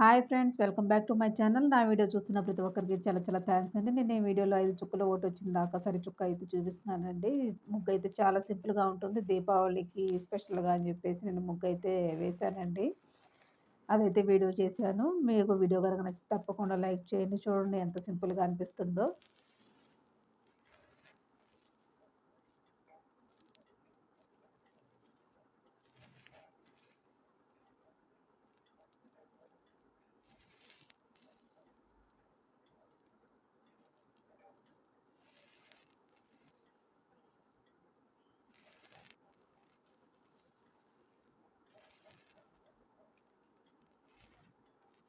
Hi friends welcome back to my channel. నా video చూస్తున్న ప్రతి ఒక్కరికి చాలా చాలా థ్యాంక్స్ అండి. నేను ఈ వీడియోలో ఐదు చుక్కలు ఒకటి వచ్చిన దాకా సరి చుక్క అయితే చూపిస్తున్నానండి. ముగ్గు అయితే చాలా సింపుల్గా ఉంటుంది. దీపావళికి స్పెషల్గా అని చెప్పేసి నేను ముగ్గు అయితే వేశానండి. అదైతే వీడియో చేశాను. మీకు వీడియో కనుక నచ్చితే తప్పకుండా లైక్ చేయండి. చూడండి ఎంత సింపుల్గా అనిపిస్తుందో.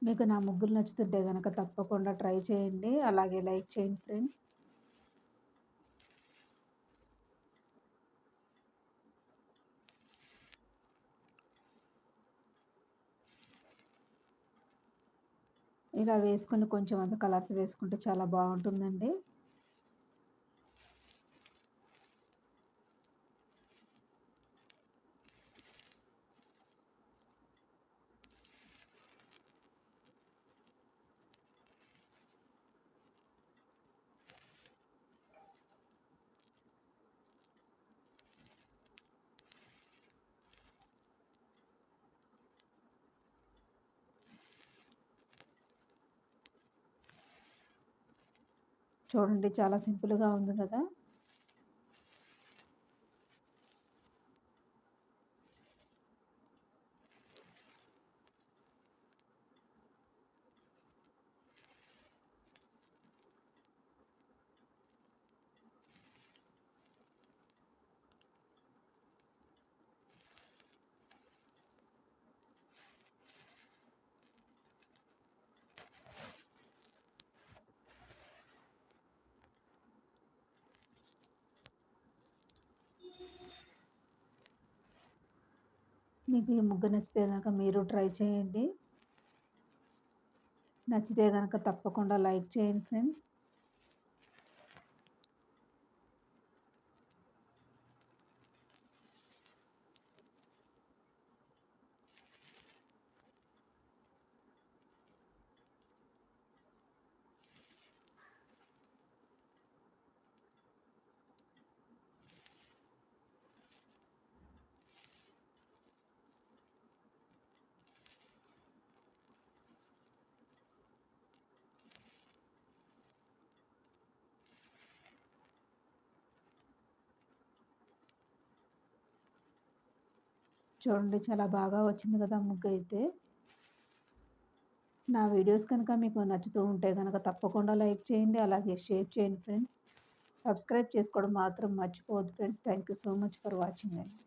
మీకు నా ముగ్గులు నచ్చుతుంటే కనుక తప్పకుండా ట్రై చేయండి. అలాగే లైక్ చేయండి ఫ్రెండ్స్. ఇలా వేసుకొని కొంచెం అంత కలర్స్ వేసుకుంటే చాలా బాగుంటుందండి. చూడండి చాలా సింపుల్గా ఉంది కదా. మీకు ఈ ముగ్గు నచ్చితే కనుక మీరు ట్రై చేయండి. నచ్చితే కనుక తప్పకుండా లైక్ చేయండి ఫ్రెండ్స్. చూడండి చాలా బాగా వచ్చింది కదా ముగ్గు అయితే నా వీడియోస్ కనుక మీకు నచ్చుతూ ఉంటే కనుక తప్పకుండా లైక్ చేయండి అలాగే షేర్ చేయండి ఫ్రెండ్స్. సబ్స్క్రైబ్ చేసుకోవడం మాత్రం మర్చిపోవద్దు friends. Thank you so much for watching అండి.